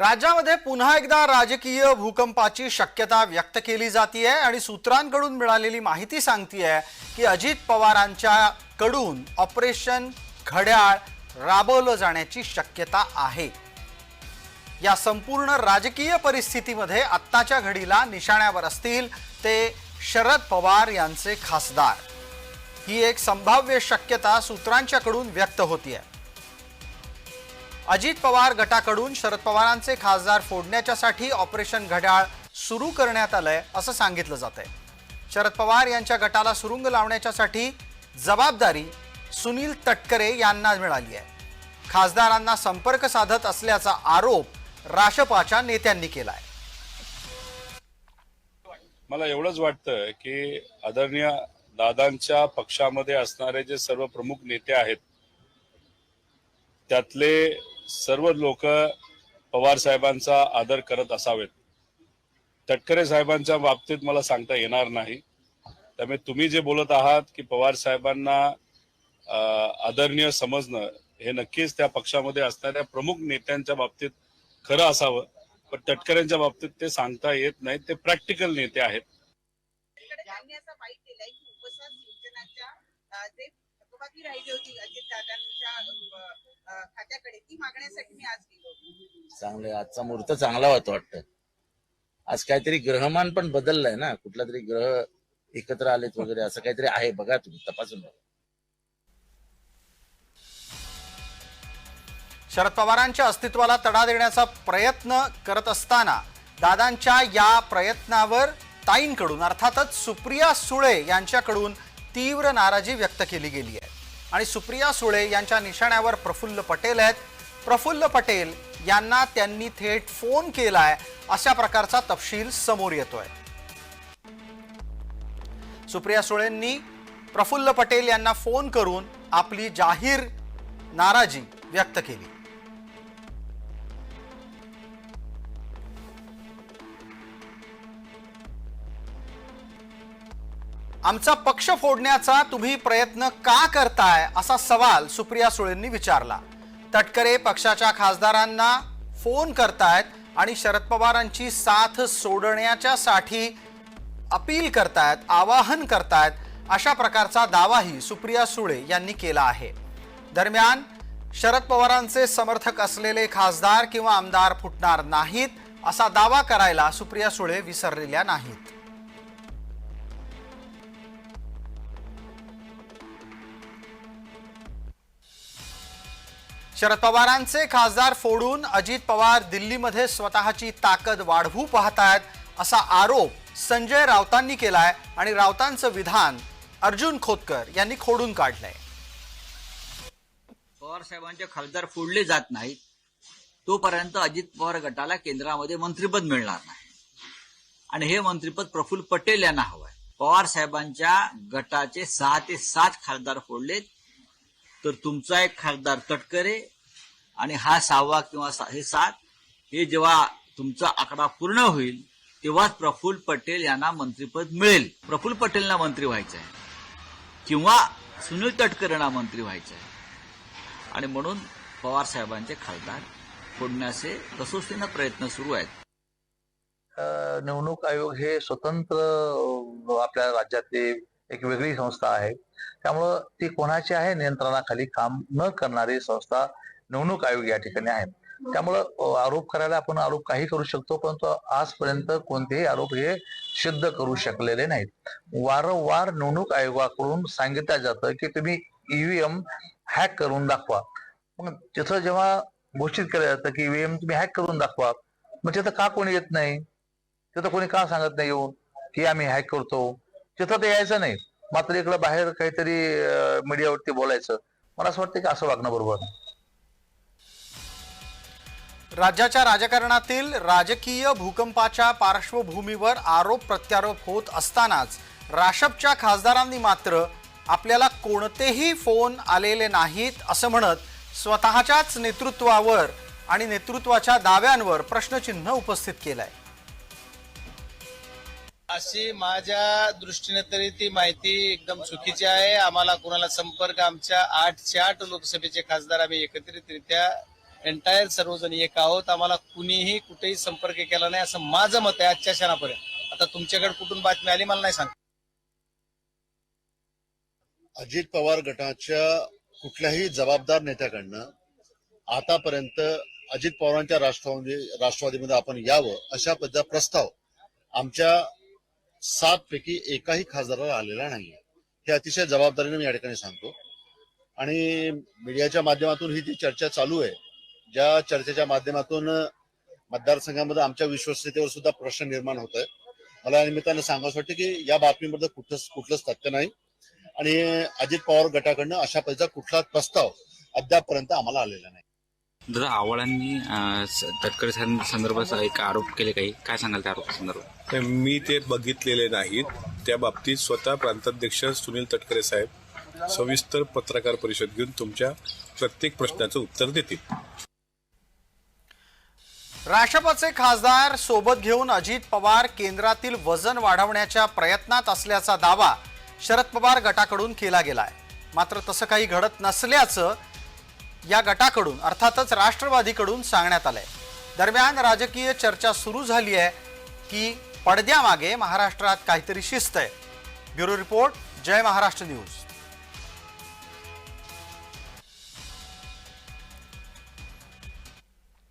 राज्यामध्ये पुन्हा एकदा राजकीय भूकंपाची शक्यता व्यक्त केली जाते आणि सूत्रांकडून मिळालेली माहिती सांगतीये की अजित पवारांच्या कडून ऑपरेशन घड्याळ राबवलं जाण्याची शक्यता आहे. या संपूर्ण राजकीय परिस्थितीमध्ये आत्ताच्या घडीला निशाण्यावर असतील ते शरद पवार यांचे खासदार. ही एक संभाव्य शक्यता सूत्रांच्याकडून व्यक्त होतीये. अजित पवार गटाकडून शरद पवारांचे खासदार फोडण्याच्यासाठी ऑपरेशन घड्याळ सुरू करण्यात आलंय असं सांगितलं जात आहे शरद पवार यांच्या गटाला सुरुंग लावण्याच्यासाठी जबाबदारी सुनील तटकरे यांना मिळाली आहे. खासदारांना संपर्क साधत असल्याचा आरोप राशपाच्या नेत्यांनी केलाय. मला एवढंच वाटतं की आदरणीय दादांच्या पक्षामध्ये असणारे जे सर्व प्रमुख नेते आहेत त्यातले सर्व लोक पवार साहेबांचा आदर करत असावेत. तटकरे साहेबांच्या बाबतीत मला सांगता येणार नाही. त्यामुळे तुम्ही जे बोलत आहात की पवार साहेबांना आदरणीय समजणं हे नक्कीच त्या पक्षामध्ये असणाऱ्या प्रमुख नेत्यांच्या बाबतीत खरं असावं. पण तटकऱ्यांच्या बाबतीत ते सांगता येत नाही ते प्रॅक्टिकल नेते आहेत. थकबाकी राहिली होती अजित दादांच्या खात्याकडे. ती मागण्यासाठी मी आज गेलो. चांगले आजचा मुहूर्त चांगला होता वाटतं. आज काहीतरी ग्रहमान पण बदललंय ना. कुठला तरी ग्रह एकत्र आलेत वगैरे असं काहीतरी आहे. बघा तुम्ही तपासून बघा. शरद पवारांच्या अस्तित्वाला तडा देण्याचा प्रयत्न करत असताना दादांच्या या प्रयत्नावर ताईंकडून अर्थातच सुप्रिया सुळे यांच्याकडून तीव्र नाराजी व्यक्त केली गेली आहे. आणि सुप्रिया सुळे यांच्या निशाण्यावर प्रफुल्ल पटेल आहेत. प्रफुल्ल पटेल यांना त्यांनी थेट फोन केलाय अशा प्रकारचा तपशील समोर येतोय. सुप्रिया सुळेंनी प्रफुल्ल पटेल यांना फोन करून आपली जाहीर नाराजी व्यक्त केली. आमचा पक्ष फोडण्याचा तुम्ही प्रयत्न का करताय असा सवाल सुप्रिया सुळेंनी विचारला. तटकरे पक्षाच्या खासदारांना फोन करतायत आणि शरद पवारांची साथ सोडण्याच्यासाठी अपील करतायत आवाहन करतायत अशा प्रकारचा दावाही सुप्रिया सुळे यांनी केला आहे. दरम्यान शरद पवारांचे समर्थक असलेले खासदार किंवा आमदार फुटणार नाहीत असा दावा करायला सुप्रिया सुळे विसरलेल्या नाहीत. शरद पवारांचे खासदार फोडून अजित पवार दिल्लीमध्ये स्वतःची ताकद वाढवू पाहतायत असा आरोप संजय राऊतांनी केलाय आणि राऊतांचं विधान अर्जुन खोतकर यांनी खोडून काढलंय. पवार साहेबांचे खासदार फोडले जात नाहीत. तोपर्यंत अजित पवार गटाला केंद्रामध्ये मंत्रिपद मिळणार नाही. आणि हे मंत्रिपद प्रफुल्ल पटेल यांना हवं आहे पवार साहेबांच्या गटाचे सहा ते सात खासदार फोडलेत. तर तुमचा एक खासदार तटकरे आणि हा सहावा किंवा हे सात हे जेव्हा तुमचा आकडा पूर्ण होईल तेव्हाच प्रफुल्ल पटेल यांना मंत्रीपद मिळेल. प्रफुल्ल पटेलना मंत्री व्हायचं आहे. किंवा सुनील तटकरेंना मंत्री व्हायचं आहे. आणि म्हणून पवार साहेबांचे खासदार फोडण्याचे कसोशीनं प्रयत्न सुरू आहेत. निवडणूक आयोग हे स्वतंत्र आपल्या राज्यातली एक वेगळी संस्था आहे. त्यामुळं ती कोणाची आहे? नियंत्रणाखाली काम न करणारी संस्था निवडणूक आयोग या ठिकाणी आहे त्यामुळं आरोप करायला आपण आरोप काही करू शकतो परंतु आजपर्यंत कोणतेही आरोप हे सिद्ध करू शकलेले नाहीत. वारंवार निवडणूक आयोगाकडून सांगितलं जातं की तुम्ही ईव्हीएम हॅक करून दाखवा. मग तिथं जेव्हा घोषित केलं जातं की ईव्हीएम तुम्ही हॅक करून दाखवा मग तिथं का कोणी येत नाही? तिथं कोणी का सांगत नाही येऊन की आम्ही हॅक करतो? तिथं ते यायचं नाही. मात्र इकडं बाहेर काहीतरी मीडियावरती बोलायचं. मला असं वाटतं की असं वागणं बरोबर नाही. राज्याच्या राजकारणातील राजकीय भूकंपाच्या पार्श्वभूमीवर आरोप प्रत्यारोप होत असतानाच राशपच्या खासदारांनी मात्र आपल्याला कोणतेही फोन आलेले नाहीत असं म्हणत स्वतःच्याच नेतृत्वावर आणि नेतृत्वाच्या दाव्यांवर प्रश्नचिन्ह उपस्थित केलंय. अशी माझ्या दृष्टीने तरी ती माहिती एकदम चुकीची आहे. आम्हाला कोणाला संपर्क आमच्या आठचे आठ लोकसभेचे खासदार आम्ही एकत्रितरित्या एंटायर सर्वजण एक आहोत. आम्हाला कुणीही कुठेही संपर्क केला नाही असं माझं मत आहे आजच्या क्षणापर्यंत. आता तुमच्याकडे कुठून बातमी आली मला नाही सांग. अजित पवार गटाच्या कुठल्याही जबाबदार नेत्याकडनं आतापर्यंत अजित पवारांच्या राष्ट्रवादी राष्ट्रवादीमध्ये आपण यावं अशा पद्धतीचा प्रस्ताव आमच्या सात पैकी एकाही खासदाराला आलेला नाहीये. हे अतिशय जबाबदारीने मी या ठिकाणी सांगतो. आणि मीडियाच्या माध्यमातून ही जी चर्चा चालू आहे ज्या चर्चेच्या माध्यमातून मतदारसंघामध्ये आमच्या विश्वसनीयतेवर सुद्धा प्रश्न निर्माण होत आहे मला या निमित्तानं सांगावं वाटतं की या बातमीमध्ये कुठलंच कुठलंच तथ्य नाही. आणि अजित पवार गटाकडनं अशा पद्धतीचा कुठलाच प्रस्ताव अद्यापपर्यंत आम्हाला आलेला नाही. दादा आव्हाडांनी तटकरे संदर्भात एक आरोप केले काही. काय सांगाल त्या आरोप संदर्भात? नाही, मी ते बघितलेले नाहीत. त्या बाबतीत स्वतः प्रांताध्यक्ष सुनील तटकरे साहेब सविस्तर पत्रकार परिषद घेऊन तुमच्या प्रत्येक प्रश्नाचं उत्तर देतील. राष्ट्रपचे खासदार सोबत घेऊन अजित पवार केंद्रातील वजन वाढवण्याच्या प्रयत्नात असल्याचा दावा शरद पवार गटाकडून केला गेलाय. मात्र तसं काही घडत नसल्याचं या गटाकडून अर्थातच राष्ट्रवादीकडून सांगण्यात आलंय. दरम्यान राजकीय चर्चा सुरू झाली आहे की पडद्यामागे महाराष्ट्रात काहीतरी शिस्त आहे ब्युरो रिपोर्ट जय महाराष्ट्र न्यूज.